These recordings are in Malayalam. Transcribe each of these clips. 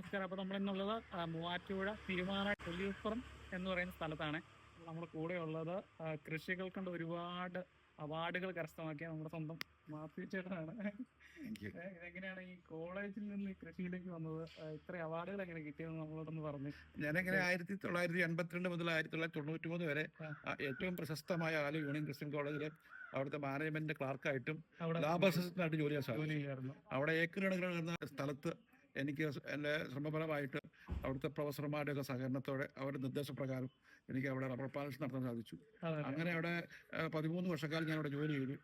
നമസ്കാരം. അപ്പോൾ നമ്മൾ ഇന്നുള്ളത് ആ, മൂവാറ്റുപുഴ തിരുമാന കൊല്ലിയപ്പുറം എന്ന് പറയുന്ന സ്ഥലത്താണ്. നമ്മൾ കൂടെ ഉള്ളത് കൃഷികൾ കൊണ്ട് ഒരുപാട് അവാർഡുകൾ കരസ്ഥമാക്കിയ നമ്മുടെ സ്വന്തം മാത്യു ചേട്ടനാണ്. ഇതെങ്ങനെയാണ് ഈ കോളേജിൽ നിന്ന് കൃഷിയിലേക്ക് വന്നത്? ഇത്ര അവാർഡുകൾ എങ്ങനെ കിട്ടിയെന്ന് നമ്മളോടൊന്ന് പറഞ്ഞു. ഞാനെങ്ങനെ ആയിരത്തി തൊള്ളായിരത്തി എൺപത്തിരണ്ട് മുതൽ ആയിരത്തി തൊള്ളായിരത്തി തൊണ്ണൂറ്റി മൂന്ന് വരെ ഏറ്റവും പ്രശസ്തമായ ആലു യൂണിയൻ ക്രിസ്ത്യൻ കോളേജിലെ അവിടുത്തെ മാനേജ്മെന്റ് ക്ലാർക്കായിട്ടും ലാഭ അസിസ്റ്റന്റായിട്ട് ജോലി ചെയ്യാൻ സാധിക്കും അവിടെ ഏക്കർ കണക്കിന് സ്ഥലത്ത് എനിക്ക് എന്റെ ശ്രമഫലമായിട്ട് അവിടുത്തെ പ്രൊഫസർമാരുടെയൊക്കെ സഹകരണത്തോടെ അവരുടെ നിർദ്ദേശപ്രകാരം എനിക്ക് അവിടെ റബ്ബർ പാലസ് നടത്താൻ സാധിച്ചു. അങ്ങനെ അവിടെ പതിമൂന്ന് വർഷക്കാലം ഞാൻ അവിടെ ജോലി ചെയ്തു.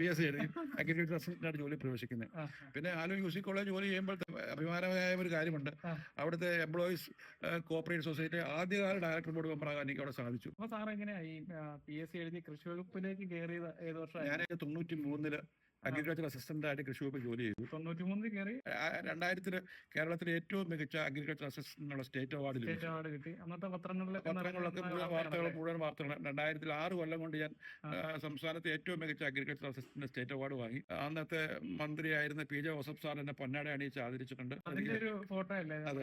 ബി എസ് സി എഴുതി അഗ്രികൾച്ചർ അസിസ്റ്റന്റായിട്ട് ജോലി പ്രവേശിക്കുന്നത്. പിന്നെ ആലോ യു സി കോളേജ് ജോലി ചെയ്യുമ്പോൾ അഭിമാനമായ ഒരു കാര്യമുണ്ട്. അവിടുത്തെ എംപ്ലോയീസ് കോപ്പറേറ്റ് സൊസൈറ്റി ആദ്യകാല ഡയറക്ടർ ബോർഡ് മെമ്പറാകാൻ എനിക്ക് അവിടെ സാധിച്ചു. സാർ എങ്ങനെയായി പി എസ് സി എഴുതി കൃഷി വകുപ്പിലേക്ക് കയറിയത് ഏത് വർഷം ഞാൻ തൊണ്ണൂറ്റി മൂന്നിൽ അഗ്രികൾച്ചർ അസിസ്റ്റന്റ് ആയിട്ട് കൃഷി വകുപ്പ് ജോലി ചെയ്തു. തൊണ്ണൂറ്റി മൂന്നിൽ കയറി രണ്ടായിരത്തിൽ കേരളത്തിലെ ഏറ്റവും മികച്ച അഗ്രികൾച്ചർ അസിസ്റ്റന്റിനുള്ള സ്റ്റേറ്റ് അവാർഡ് സ്റ്റേറ്റ് അവാർഡ് കിട്ടി. അന്നത്തെ പത്രങ്ങളിലൊക്കെ പത്രങ്ങളിലൊക്കെ മുഴുവൻ വാർത്തകൾ? മുഴുവൻ വാർത്തകൾ രണ്ടായിരത്തിൽ ആറ് കൊല്ലം കൊണ്ട് ഞാൻ സംസ്ഥാനത്തെ ഏറ്റവും മികച്ച അഗ്രികൾച്ചർ അസിസ്റ്റന്റ് സ്റ്റേറ്റ് അവാർഡ് വാങ്ങി. അന്നത്തെ മന്ത്രിയായിരുന്ന പി ജെ ജോസഫ് സാർ എന്നെ പൊന്നാട അണിയിച്ച് ആദരിച്ചിട്ടുണ്ട്. ഒരു ഫോട്ടോ അല്ലേ? അതെ,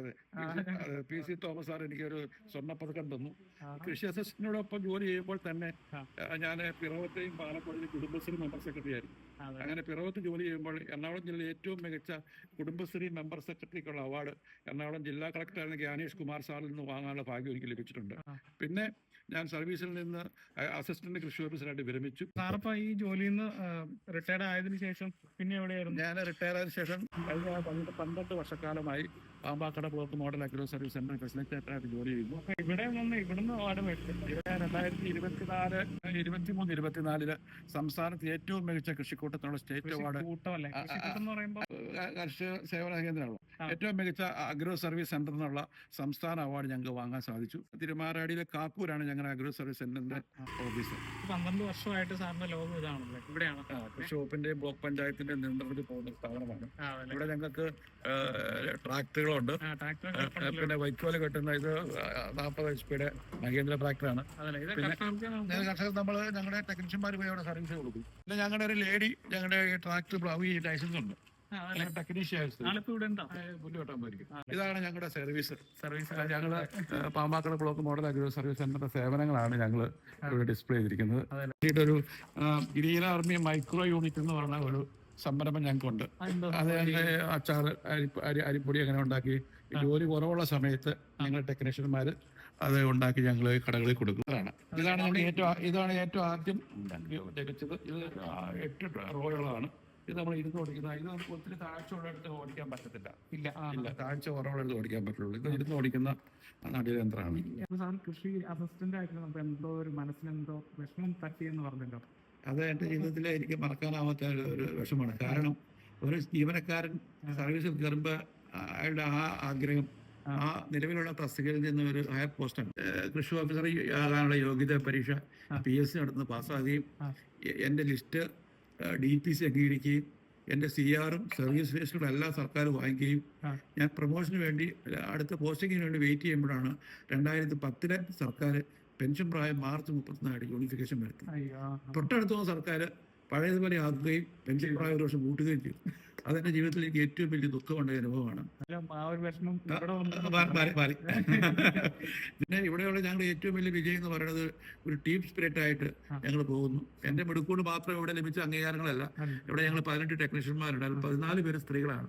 അതെ. പി സി തോമസ് സാർ എനിക്ക് ഒരു സ്വർണപ്പതക്കം തന്നു. കൃഷി അസിസ്റ്റന്റിനോടൊപ്പം ജോലി ചെയ്യുമ്പോൾ തന്നെ. ഞാൻ പിറവത്തെയും പാലക്കാടിലെയും കുടുംബശ്രീ മെമ്പർ സെക്രട്ടറി അതെ. അങ്ങനെ പിറവത്ത് ജോലി ചെയ്യുമ്പോൾ എറണാകുളം ജില്ലയിലെ ഏറ്റവും മികച്ച കുടുംബശ്രീ മെമ്പർ സെക്രട്ടറിക്കുള്ള അവാർഡ് എറണാകുളം ജില്ലാ കളക്ടറായിരുന്ന ഗ്യാനേഷ് കുമാർ സാറിൽ നിന്ന് വാങ്ങാനുള്ള ഭാഗ്യം എനിക്ക് ലഭിച്ചിട്ടുണ്ട് പിന്നെ ഞാൻ സർവീസിൽ നിന്ന് അസിസ്റ്റന്റ് കൃഷി ഓഫീസറായിട്ട് വിരമിച്ചു. സാറപ്പ ഈ ജോലിയിൽ നിന്ന് റിട്ടയർഡ് ആയതിനു ശേഷം പിന്നെ എവിടെയായിരുന്നു? ഞാൻ റിട്ടയർ ആയതിനു ശേഷം കഴിഞ്ഞ പന്ത്രണ്ട് പന്ത്രണ്ട് വർഷക്കാലമായി Pampakuda port model agro service centre ഫെസിലിറ്റേറ്ററായിട്ട് ജോലി ചെയ്യുന്നു ഇവിടെ നിന്ന് ഇവിടുന്ന് ഇവിടെ രണ്ടായിരത്തി ഇരുപത്തിനാല് ഇരുപത്തിമൂന്ന് ഇരുപത്തിനാലിൽ സംസ്ഥാനത്ത് ഏറ്റവും മികച്ച കൃഷിക്കൂട്ടത്തിനുള്ള സ്റ്റേറ്റ് അവാർഡ് കർഷക സേവന കേന്ദ്രമുള്ള ആ. ഏറ്റവും മികച്ച അഗ്രോ സർവീസ് സെന്റർ എന്നുള്ള സംസ്ഥാന അവാർഡ് ഞങ്ങൾക്ക് വാങ്ങാൻ സാധിച്ചു. തിരുമാറാടിയിലെ കാക്കൂരാണ് ഞങ്ങളുടെ അഗ്രോ സർവീസ് സെന്ററിന്റെ ഓഫീസ് പന്ത്രണ്ട് വർഷമായിട്ട് സാറിന്റെ ലോകം ഇതാണല്ലോ. ഇവിടെയാണ് കൃഷി വകുപ്പിന്റെ ബ്ലോക്ക് പഞ്ചായത്തിന്റെ നിയന്ത്രണത്തിൽ പോകുന്ന സ്ഥാപനമാണ്. ഇവിടെ ഞങ്ങൾക്ക് ട്രാക്ടറുകളുണ്ട്. പിന്നെ വൈക്കോൽ കെട്ടുന്ന ഇത് നാൽപ്പത് എച്ച് പിയുടെ മഹേന്ദ്ര ട്രാക്ടറാണ്. പിന്നെ- കർഷകർ നമ്മൾ ഞങ്ങളുടെ ടെക്നീഷ്യന്മാർ പോയി അവിടെ സർവീസ് കൊടുക്കും. പിന്നെ ഞങ്ങളുടെ ഒരു ലേഡി ഞങ്ങളുടെ ട്രാക്ടർ ഈ ലൈസൻസ് ഉണ്ട് ഇതാണ് ഞങ്ങളുടെ സർവീസ് സർവീസ് ഞങ്ങൾ Pampakuda block model agro service സെന്ററിന്റെ സേവനങ്ങളാണ് ഞങ്ങൾ ഇവിടെ ഡിസ്പ്ലേ ചെയ്തിരിക്കുന്നത്. പിന്നീട് ഒരു ഗ്രീൻ ആർമി മൈക്രോ യൂണിറ്റ് എന്ന് പറഞ്ഞ ഒരു സംരംഭം ഞങ്ങൾക്കുണ്ട്. അത് അച്ചാർ അരി അരി അരിപ്പൊടി അങ്ങനെ ഉണ്ടാക്കി ജോലി കുറവുള്ള സമയത്ത് ഞങ്ങൾ ടെക്നീഷ്യന്മാർ അത് ഉണ്ടാക്കി ഞങ്ങൾ കടകളിൽ കൊടുക്കുന്നതാണ്. ഇതാണ് ഞങ്ങൾ ഏറ്റവും ഇതാണ് ഏറ്റവും ആദ്യം ലഭിച്ചത്. ഇത് എട്ട് റോയുള്ളതാണ് ഇത് നമ്മൾ ഇരുന്ന് ഓടിക്കുന്ന. ഇത് നമുക്ക് ഒത്തിരി താഴ്ച ഉള്ളിടത്ത് ഓടിക്കാൻ പറ്റത്തില്ല. ഇല്ല ഇല്ല താഴ്ച കുറവുള്ളടത്ത് ഓടിക്കാൻ പറ്റുള്ളൂ. ഇത് ഇരുന്ന് ഓടിക്കുന്ന നടിയന്ത്രമാണ് സാർ കൃഷി അസിസ്റ്റന്റ് ആയിട്ട് നമുക്ക് എന്തോ ഒരു മനസ്സിനെന്തോ വിഷമം തട്ടിയെന്ന് പറഞ്ഞല്ലോ. അത് എന്റെ ജീവിതത്തിൽ എനിക്ക് മറക്കാനാവാത്ത ഒരു- വിഷമാണ് കാരണം ഒരു ജീവനക്കാരൻ സർവീസിൽ കയറുമ്പോൾ അയാളുടെ ആ ആഗ്രഹം ആ. നിലവിലുള്ള തസ്തികയിൽ നിന്ന് ഒരു ഹയർ പോസ്റ്റാണ്. കൃഷി ഓഫീസർ ആകാനുള്ള യോഗ്യതാ പരീക്ഷ. പി എസ് സി നടന്ന് പാസ്സാകുകയും എന്റെ എന്റെ ലിസ്റ്റ് ഡി പി സി അംഗീകരിക്കുകയും എന്റെ സി ആറും സർവീസ് സ്റ്റേഷനും എല്ലാം സർക്കാർ വാങ്ങിക്കുകയും ഞാൻ പ്രൊമോഷന് വേണ്ടി അടുത്ത പോസ്റ്റിങ്ങിന് വേണ്ടി വെയിറ്റ് ചെയ്യുമ്പോഴാണ് രണ്ടായിരത്തി പത്തിലെ സർക്കാർ പെൻഷൻ പ്രായം മാർച്ച് മുപ്പത്തിനാല് യൂണിഫിക്കേഷൻ വരുത്തി തൊട്ടടുത്തുള്ള സർക്കാർ പഴയതുപോലെ ആക്കുകയും പെൻഷൻ പ്രായം ഒരു വർഷം കൂട്ടുകയും ചെയ്തു അതെന്റെ ജീവിതത്തിൽ എനിക്ക് ഏറ്റവും വലിയ ദുഃഖമുണ്ടായ അനുഭവമാണ്. പിന്നെ ഇവിടെയുള്ള ഞങ്ങളുടെ ഏറ്റവും വലിയ വിജയം എന്ന് പറയുന്നത് ഒരു ടീം സ്പിരിറ്റ് ആയിട്ട്. ഞങ്ങൾ പോകുന്നു എന്റെ മെടുക്കൂട് മാത്രം ഇവിടെ ലഭിച്ച അംഗീകാരങ്ങളല്ല. ഇവിടെ ഞങ്ങൾ പതിനെട്ട് ടെക്നീഷ്യന്മാരുണ്ട് അതിൽ പതിനാല് പേര് സ്ത്രീകളാണ്.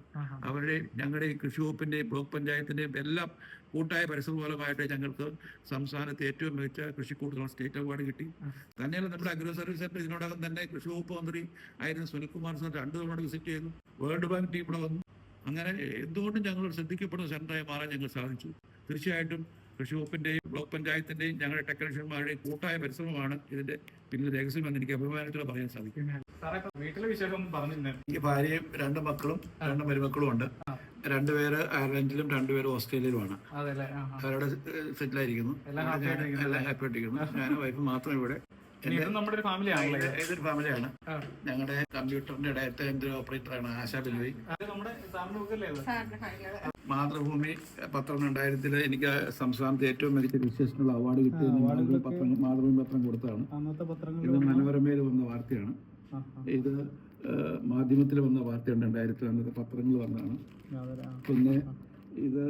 അവരുടെയും ഞങ്ങളുടെ കൃഷി വകുപ്പിന്റെയും ബ്ലോക്ക് പഞ്ചായത്തിന്റെയും എല്ലാം കൂട്ടായ പരിശ്രമഫലമായിട്ട് ഞങ്ങൾക്ക് സംസ്ഥാനത്ത് ഏറ്റവും മികച്ച കൃഷിക്കൂട്ടുകൾ സ്റ്റേറ്റ് അവാർഡ് കിട്ടി. തന്നെയല്ല നമ്മുടെ അഗ്രോ സർവീസ് സെന്റർ ഇതിനോടകം തന്നെ കൃഷി വകുപ്പ് മന്ത്രി ആയിരുന്ന സുനിൽകുമാർ സാർ രണ്ടു തവണ വിസിറ്റ് ചെയ്തു. വേൾഡ് ബാങ്ക് ടീം ഇവിടെ വന്നു. അങ്ങനെ എന്തുകൊണ്ടും ഞങ്ങൾ ശ്രദ്ധിക്കപ്പെടുന്ന സെന്ററായി മാറാൻ ഞങ്ങൾ സാധിച്ചു. തീർച്ചയായിട്ടും കൃഷി വകുപ്പിന്റെയും ബ്ലോക്ക് പഞ്ചായത്തിന്റെയും ഞങ്ങളുടെ ടെക്നീഷ്യന്മാരുടെയും കൂട്ടായ പരിശ്രമമാണ് ഇതിന്റെ പിന്നിൽ രഹസ്യമെന്ന് എനിക്ക് അഭിമാനത്തോടെ പറയാൻ സാധിക്കും. വീട്ടിലെ വിശേഷം എനിക്ക് ഭാര്യയും രണ്ട് മക്കളും രണ്ട് മരുമക്കളും ഉണ്ട്. രണ്ടുപേര് അയർലൻഡിലും രണ്ടുപേര് ഓസ്ട്രേലിയയിലുമാണ്. അവരുടെ സെറ്റിലായിരിക്കുന്നു. എല്ലാം. ഹാപ്പി ആയിട്ടിരിക്കുന്നു ഞാനും വൈഫ് മാത്രം ഇവിടെ. നമ്മുടെ ഒരു ഫാമിലിയാണ് ഇതൊരു ഫാമിലിയാണ് ഞങ്ങളുടെ കമ്പ്യൂട്ടറിന്റെ ഡാറ്റ ഓപ്പറേറ്റർ ഓപ്പറേറ്ററാണ് ആശാ ബിൽവി മാതൃഭൂമി പത്രം രണ്ടായിരത്തിൽ എനിക്ക് സംസ്ഥാനത്തെ ഏറ്റവും മികച്ച വിശേഷണുള്ള അവാർഡ് കിട്ടിയ മാതൃഭൂമി പത്രം മാതൃഭൂമി പത്രം കൊടുത്തതാണ്. ഇത് പത്രങ്ങളിൽ മനോരമയിൽ വന്ന വാർത്തയാണ്. ഇത് മാധ്യമത്തിൽ വന്ന വാർത്തയുണ്ട് രണ്ടായിരത്തിൽ അന്നത്തെ പത്രങ്ങൾ വന്നതാണ്. പിന്നെ ഇത്